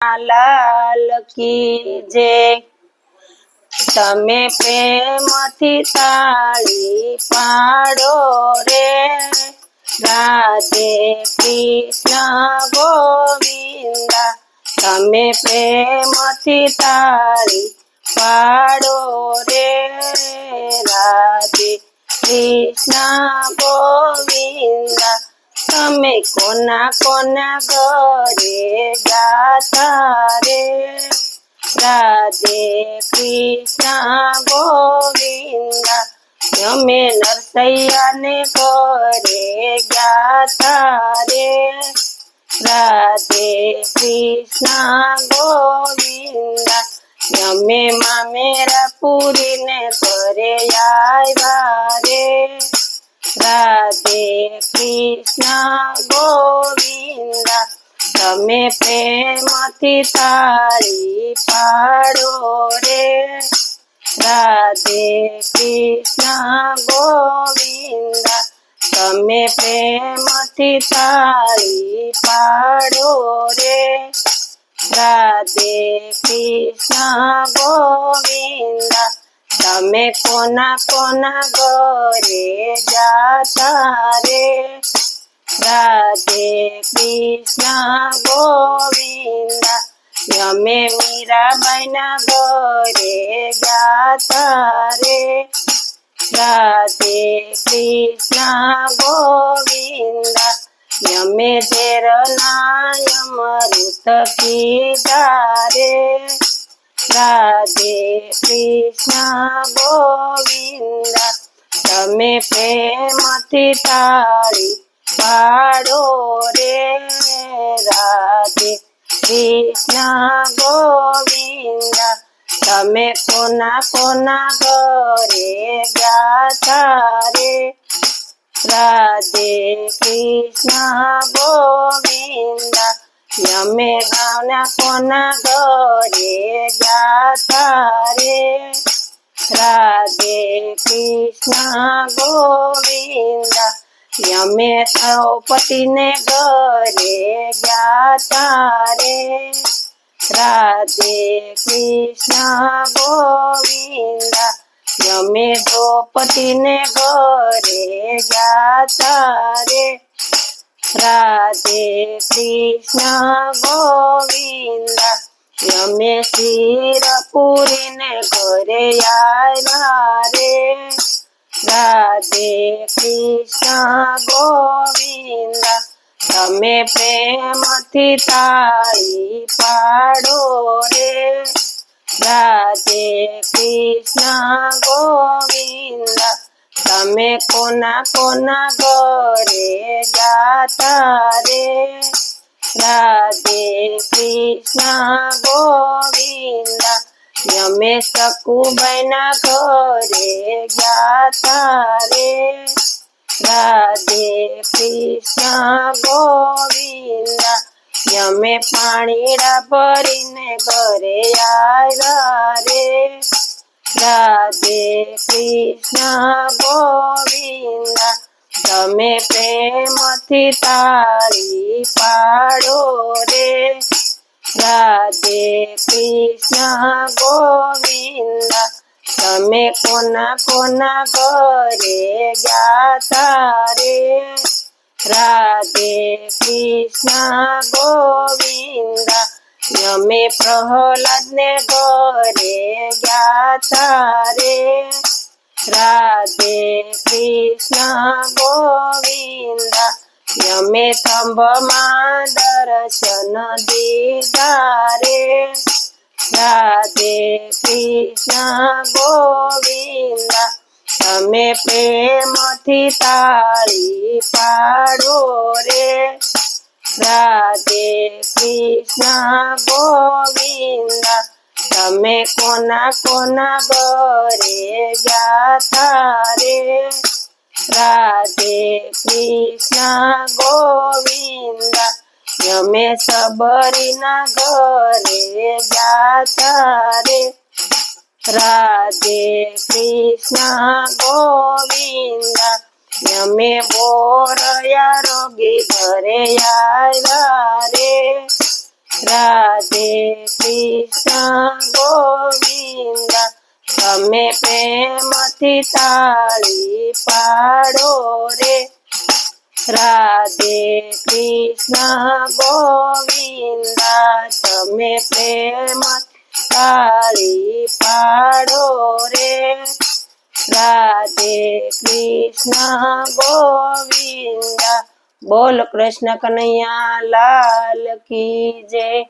લાલ કી જે તમે પ્રેમથી તાળી પાડો રે. રાધે કૃષ્ણ ગોવિંદા, તમે પ્રેમથી તાળી પાડો રે. રાધે કૃષ્ણ ગોવિંદા તમે કોના કોના ઘરે ગાતા રે રાધે કૃષ્ણ ગોવિંદા અમે નરસૈયાને ઘરે ગાતા રે રાધે કૃષ્ણ ગોવિંદા અમે મામેરા પૂરીને ઘરે આવ્યા રે રાધે કૃષ્ણ ગોવિંદા તમે પ્રેમથી તાળી પાડો રે રાધે કૃષ્ણ ગોવિંદા તમે પ્રેમથી તાળી પાડો રે રાધે કૃષ્ણ ગોવિંદા તમે કોના કોના ઘરે જાતા રે રાધે કૃષ્ણ ગોવિંદા, અમે મીરાબાઈના ગોરે ગાતા રે રાધે કૃષ્ણ ગોવિંદા, અમે ઝેરના અમૃત કીધા રે રાધે કૃષ્ણ ગોવિંદા તમે પ્રેમથી તાળી પાડો રે રાધે કૃષ્ણ ગોવિંદા તમે કોના કોના ઘરે ગાતા રે રાધે કૃષ્ણ ગોવિંદા અમે ગાવના કોના ઘરે ગાતા રે રાધે કૃષ્ણ ગોવિંદા. અમે દ્રૌપદીને ઘરે ગાતા રે. રાધે કૃષ્ણ ગોવિંદા. યમે દ્રૌપદીને ઘરે ગાતા રે. રાધે કૃષ્ણ ગોવિંદા. શિર પૂરીને ઘરે આવ્યા રે રાધે કૃષ્ણ ગોવિંદા તમે પ્રેમથી તાળી પાડો રે રાધે કૃષ્ણ ગોવિંદા તમે કોના કોના ઘરે ગાતા રે રાધે કૃષ્ણ ગોવિંદા અમે સકુબાઈના ઘરે ગાતા રે રાધે કૃષ્ણ ગોવિંદા અમે પાણીડા ભરીને ઘરે આવ્યા રે. રાધે કૃષ્ણ ગોવિંદા, તમે પ્રેમથી તાળી પાડો રે. રાધે કૃષ્ણ ગોવિંદ, તમે કોના કોના ઘરે ગયા રે? રાધે કૃષ્ણ ગોવિંદા, અમે પ્રહલાદને ઘરે ગયા રે? રાધે કૃષ્ણ ગોવિંદા, અમે સ્તંભમાં દર્શન દીદારે રાધે કૃષ્ણ ગોવિંદા, તમે પ્રેમથી તાળી પાડો રે. રાધે કૃષ્ણ ગોવિંદા, તમે કોના કોના ઘરે ગાતા રે? રાધે કૃષ્ણ ગોવિંદા અમે સબરીના ઘરે ગાતા રે રાધે કૃષ્ણ ગોવિંદા અમે બોરયા રોગી ઘરે આવ્યા રે રાધે કૃષ્ણ ગોવિંદ તમે પ્રેમથી તાળી પાડો રે રાધે કૃષ્ણ ગોવિંદ, તમે પ્રેમ તાળી પાડો રે. રાધે કૃષ્ણ ગોવિંદ, બોલ કૃષ્ણ કનૈયા લાલ કી જય.